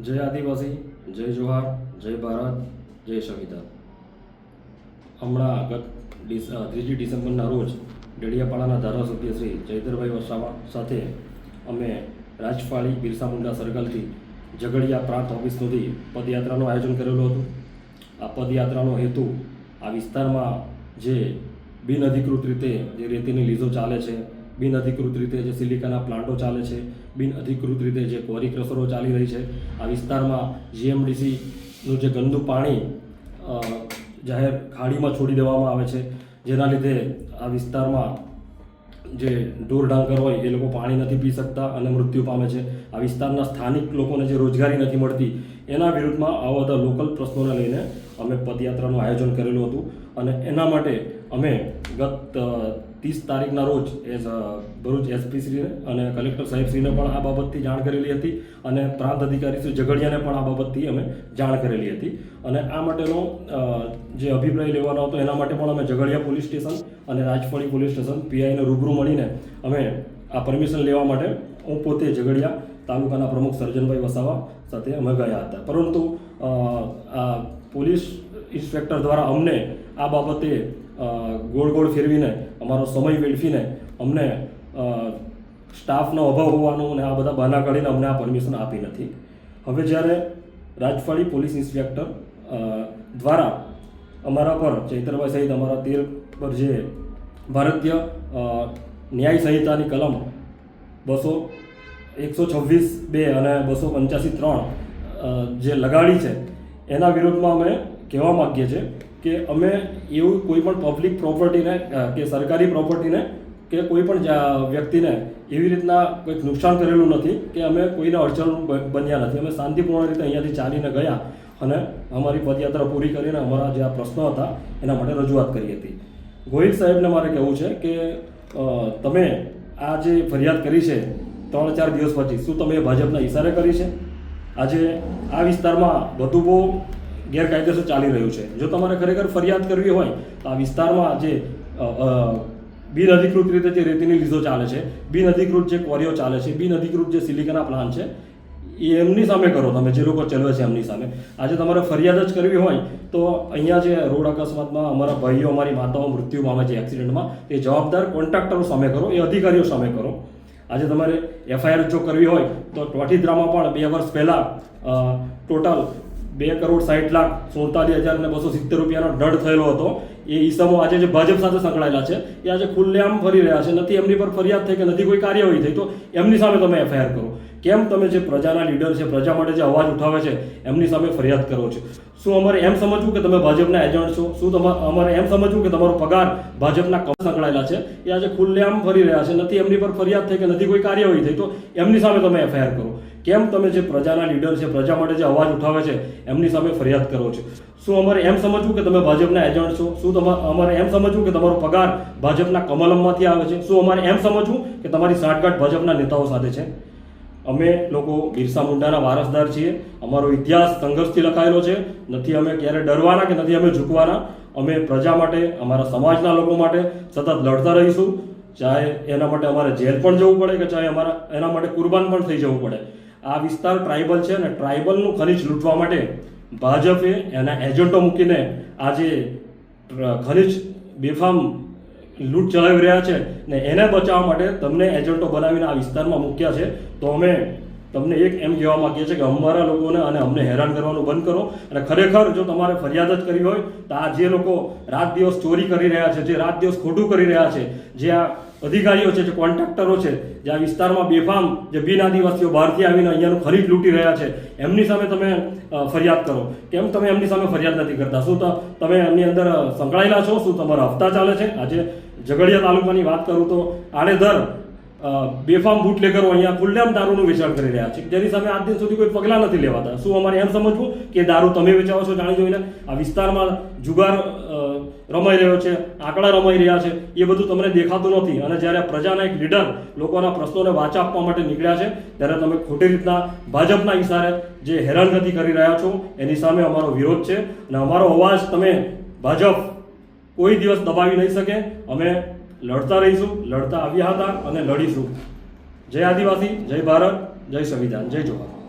જય આદિવાસી, જય જોહાર, જય ભારત, જય સંવિધાન. હમણાં ગત ત્રીજી ડિસેમ્બરના રોજ ડેડિયાપાડાના ધારાસભ્ય શ્રી ચૈતરભાઈ વસાવા સાથે અમે રાજપાળી બિરસા મુંડા સર્કલથી ઝઘડિયા પ્રાંત ઓફિસ સુધી પદયાત્રાનું આયોજન કરેલું હતું. આ પદયાત્રાનો હેતુ આ વિસ્તારમાં જે બિનઅધિકૃત રીતે જે રેતીની લીઝો ચાલે છે બિનઅધિકૃત રીતે જે સિલિકાના પ્લાન્ટો ચાલે છે, બિન અધિકૃત રીતે જે કોરી ક્રસરો ચાલી રહી છે, આ વિસ્તારમાં જીએમડીસીનું જે ગંદુ પાણી જાહેર ખાડીમાં છોડી દેવામાં આવે છે, જેના લીધે આ વિસ્તારમાં જે ઢોર ડાંગર હોય એ લોકો પાણી નથી પી શકતા અને મૃત્યુ પામે છે. આ વિસ્તારના સ્થાનિક લોકોને જે રોજગારી નથી મળતી એના વિરુદ્ધમાં આવા બધા લોકલ પ્રશ્નોને લઈને અમે પદયાત્રાનું આયોજન કરેલું હતું અને એના માટે અમે ગત ત્રીસ તારીખના રોજ એઝ ભરૂચ એસપી શ્રીને અને કલેક્ટર સાહેબશ્રીને પણ આ બાબતથી જાણ કરેલી હતી અને પ્રાંત અધિકારી શ્રી ઝઘડિયાને પણ આ બાબતથી અમે જાણ કરેલી હતી. અને આ માટેનો જે અભિપ્રાય લેવાનો હતો એના માટે પણ અમે ઝઘડિયા પોલીસ સ્ટેશન અને રાજફળી પોલીસ સ્ટેશન પીઆઈને રૂબરૂ મળીને અમે આ પરમિશન લેવા માટે હું પોતે ઝઘડિયા તાલુકાના પ્રમુખ સર્જનભાઈ વસાવા સાથે અમે ગયા હતા. પરંતુ આ પોલીસ ઇન્સ્પેક્ટર દ્વારા અમને આ બાબતે ગોળ ગોળ ફેરવીને, અમારો સમય વેડફીને અમને સ્ટાફનો અભાવ હોવાનું અને આ બધા બહાના કાઢીને અમને આ પરમિશન આપી નથી. હવે જ્યારે રાજપાળી પોલીસ ઇન્સ્પેક્ટર દ્વારા અમારા પર ચૈતરભાઈ સહિત અમારા તેર પર જે ભારતીય ન્યાય સંહિતાની કલમ બસો એકસો છવ્વીસ બે અને બસો પંચ્યાસી ત્રણ જે લગાડી છે, એના વિરોધમાં અમે કહેવા માગીએ છીએ કે અમે એવું કોઈ પણ પબ્લિક પ્રોપર્ટીને કે સરકારી પ્રોપર્ટીને કે કોઈ પણ વ્યક્તિને એવી રીતના કંઈક નુકસાન કરેલું નથી કે અમે કોઈને અડચણ બન્યા નથી. અમે શાંતિપૂર્ણ રીતે અહીંયાથી ચાલીને ગયા અને અમારી પદયાત્રા પૂરી કરીને અમારા જે આ પ્રશ્નો હતા એના માટે રજૂઆત કરી હતી. ગોહિલ સાહેબને મારે કહેવું છે કે તમે આ જે ફરિયાદ કરી છે ત્રણ ચાર દિવસ પછી. શું તમે ભાજપના ઇશારે કરી છે? આજે આ વિસ્તારમાં બધું બહુ ગેરકાયદેસર ચાલી રહ્યું છે. જો તમારે ખરેખર ફરિયાદ કરવી હોય, તો આ વિસ્તારમાં જે બિન અધિકૃત રીતે જે રેતીની લીઝો ચાલે છે, બિનઅધિકૃત જે ક્વોરીઓ ચાલે છે, બિનઅધિકૃત જે સિલિકાના પ્લાન છે, એ એમની સામે કરો તમે. જે લોકો ચલવે છે એમની સામે. આજે તમારે ફરિયાદ જ કરવી હોય, તો અહીંયા જે રોડ અકસ્માતમાં અમારા ભાઈઓ, અમારી માતાઓ મૃત્યુ પામે છે એક્સિડન્ટમાં એ જવાબદાર કોન્ટ્રાક્ટરો સામે કરો, એ અધિકારીઓ સામે કરો. આજે તમારે એફઆઈઆર જો કરવી હોય તો ટોઠીદ્રામાં પણ બે વર્ષ પહેલાં ટોટલ બે કરોડ સાઠ લાખ સુડતાલીસ હજાર અને બસો સિત્તેર રૂપિયાનો દંડ થયેલો હતો. એ ઈસમો આજે જે ભાજપ સાથે સંકળાયેલા છે, એ આજે ખુલ્લેઆમ ફરી રહ્યા છે. નથી એમની પર ફરિયાદ થઈ કે નથી કોઈ કાર્યવાહી થઈ, તો એમની સામે તમે એફઆઈઆર કરો. કેમ તમે જે પ્રજાના લીડર છે, પ્રજા માટે જે અવાજ ઉઠાવે છે, એમની સામે ફરિયાદ કરો છો? શું અમારે એમ સમજવું કે તમે ભાજપના એજન્ટ છો? શું તમારે અમારે એમ સમજવું કે તમારો પગાર ભાજપના કમ સંકળાયેલા છે? એ આજે ખુલ્લેઆમ ફરી રહ્યા છે. નથી એમની પર ફરિયાદ થઈ કે નથી કોઈ કાર્યવાહી થઈ, તો એમની સામે તમે એફઆઈઆર કરો. કેમ તમે જે પ્રજાના લીડર છે, પ્રજા માટે જે અવાજ ઉઠાવે છે, એમની સામે ફરિયાદ કરો છો? શું અમારે એમ સમજવું કે તમે ભાજપના એજન્ટ છો? શું અમારે એમ સમજવું કે તમારો પગાર ભાજપના કમલમમાંથી આવે છે? શું અમારે એમ સમજવું કે તમારી સાંઠગાંઠ ભાજપના નેતાઓ સાથે છે? અમે લોકો બિરસા મુંડાના વારસદાર છીએ. અમારો ઇતિહાસ સંઘર્ષથી લખાયેલો છે. નથી અમે ક્યારે ડરવાના કે નથી અમે ઝૂકવાના. અમે પ્રજા માટે, અમારા સમાજના લોકો માટે સતત લડતા રહીશું. ચાહે એના માટે અમારે જેલ પણ જવું પડે કે ચાહે અમારા એના માટે કુરબાન પણ થઈ જવું પડે. આ વિસ્તાર ટ્રાઇબલ છે અને ટ્રાઇબલનું ખનિજ લૂંટવા માટે ભાજપે એના એજન્ટો મૂકીને આજે ખનિજ બેફામ લૂંટ ચલાવી રહ્યા છે ને એને બચાવવા માટે તમને એજન્ટો બનાવીને આ વિસ્તારમાં મૂક્યા છે. તો અમે તમને એક એમ કહેવા માંગીએ છીએ કે અમારા લોકોને અને અમને હેરાન કરવાનું બંધ કરો. અને ખરેખર જો તમારે ફરિયાદ જ કરવી હોય તો આ જે લોકો રાત દિવસ ચોરી કરી રહ્યા છે, જે રાત દિવસ ખોટું કરી રહ્યા છે, જે આ અધિકારીઓ છે, જે કોન્ટ્રાક્ટરો છે, જે આ વિસ્તારમાં બેફામ જે બિન આદિવાસીઓ બહારથી આવીને અહીંયાનું ખરીદ લૂંટી રહ્યા છે, એમની સામે તમે ફરિયાદ કરો. કેમ તમે એમની સામે ફરિયાદ નથી કરતા? શું તમે એમની અંદર સંકળાયેલા છો? શું તમારા હપ્તા ચાલે છે? આજે ઝઘડિયા તાલુકાની વાત કરું તો આડેધર બેફામ બુટલેગરો અહીંયા ખુલ્લેઆમ દારૂનું વેચાણ કરી રહ્યા છે. જેની સામે આજ દિન સુધી કોઈ પગલાં નથી લેવાતા. શું અમારે એમ સમજવું કે દારૂ તમે વેચાવો છો જાણી જોઈને? આ વિસ્તારમાં જુગાર રમાઈ રહ્યો છે, આંકડા રમાઈ રહ્યા છે. એ બધું તમને દેખાતું નથી. અને જ્યારે પ્રજાના એક લીડર લોકોના પ્રશ્નોને વાચા આપવા માટે નીકળ્યા છે, ત્યારે તમે ખોટી રીતના ભાજપના ઇશારે જે હેરાનગતિ કરી રહ્યા છો, એની સામે અમારો વિરોધ છે. અને અમારો અવાજ તમે ભાજપ કોઈ દિવસ દબાવી નહીં શકે. અમે લડતા રહીશું, લડતા આવ્યા હતા અને લડીશું. જય આદિવાસી, જય ભારત, જય સંવિધાન, જય જોહાર